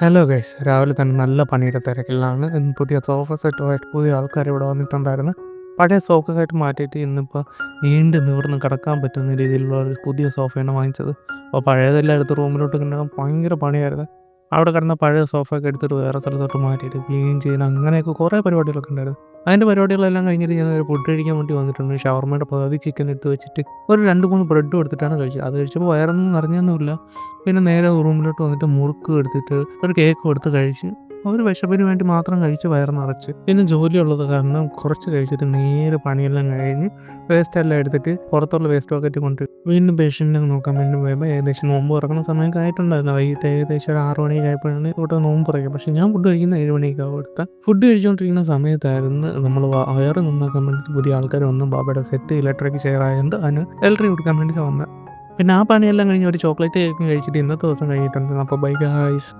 Hello guys രാവിലെ തന്നെ നല്ല പണിയുടെ തിരക്കിലാണ്. ഇന്ന് പുതിയ സോഫ സെറ്റ് പുതിയ ആൾക്കാർ ഇവിടെ വന്നിട്ടുണ്ടായിരുന്നു. പഴയ സോഫ സെറ്റ് മാറ്റിയിട്ട് ഇന്നിപ്പോൾ വീണ്ടും നിവർന്ന് കിടക്കാൻ പറ്റുന്ന രീതിയിലുള്ള ഒരു പുതിയ സോഫയാണ് വാങ്ങിച്ചത്. അപ്പോൾ പഴയതെല്ലാം എടുത്ത് റൂമിലോട്ട് കൊണ്ടുപോകാൻ ഭയങ്കര പണിയായിരുന്നു. അവിടെ കിടന്ന പഴയ സോഫ ഒക്കെ എടുത്തിട്ട് വേറെ സ്ഥലത്തോട്ട് മാറ്റിയിട്ട് ക്ലീൻ ചെയ്യണം അങ്ങനെയൊക്കെ കുറേ പരിപാടികളൊക്കെ ഉണ്ടായിരുന്നു. അതിന്റെ പരിപാടികളെല്ലാം കഴിഞ്ഞിട്ട് ഞാൻ ഫുഡ് കഴിക്കാൻ വേണ്ടി വന്നിട്ടുണ്ട്. ഷവർമയുടെ പകുതി ചിക്കൻ എടുത്ത് വെച്ചിട്ട് ഒരു രണ്ട് മൂന്ന് ബ്രെഡും എടുത്തിട്ടാണ് കഴിച്ചത്. അത് കഴിച്ചപ്പോൾ വയറൊന്നും നിറഞ്ഞൊന്നുമില്ല. പിന്നെ നേരെ റൂമിലോട്ട് വന്നിട്ട് മുറുക്ക് എടുത്തിട്ട് ഒരു കേക്ക് എടുത്ത് കഴിച്ച് ഒരു വിശപ്പിന് വേണ്ടി മാത്രം കഴിച്ച് വയറ് നിറച്ച്. പിന്നെ ജോലിയുള്ളത് കാരണം കുറച്ച് കഴിച്ചിട്ട് നേരെ പണിയെല്ലാം കഴിഞ്ഞ് വേസ്റ്റ് എല്ലാം എടുത്തിട്ട് പുറത്തുള്ള വേസ്റ്റ് ബക്കറ്റ് കൊണ്ട് വീണ്ടും പേഷ്യന്റിനെ നോക്കാൻ വേണ്ടി പോയപ്പോൾ ഏകദേശം നോമ്പ് തുറക്കുന്ന സമയമൊക്കെ ആയിട്ടുണ്ടായിരുന്നു. വൈകിട്ട് ഏകദേശം ഒരു ആറ് മണിയൊക്കെ ആയപ്പോഴാണ് ഇവിടെ നോമ്പ് തുറക്കുക പക്ഷേ ഞാൻ ഫുഡ് കഴിക്കുന്ന ഏഴ് മണിയൊക്കെ കൊടുത്ത ഫുഡ് കഴിച്ചുകൊണ്ടിരിക്കുന്ന സമയത്തായിരുന്നു നമ്മൾ വയറ് നന്നാക്കാൻ വേണ്ടി പുതിയ ആൾക്കാർ വന്ന്. ബാബയുടെ സെറ്റ് ഇലക്ട്രിക് ചെയർ ആയതുകൊണ്ട് അതിന് ഇലക്ട്രിക് കൊടുക്കാൻ വേണ്ടിയിട്ട് വന്നത് പിന്നെ ആ പണിയെല്ലാം കഴിഞ്ഞ് ഒരു ചോക്ലേറ്റ് കേക്ക് കഴിച്ചിട്ട് ഇന്നത്തെ ദിവസം കഴിഞ്ഞിട്ടുണ്ട് അപ്പോൾ ബൈ ഗായ്സ്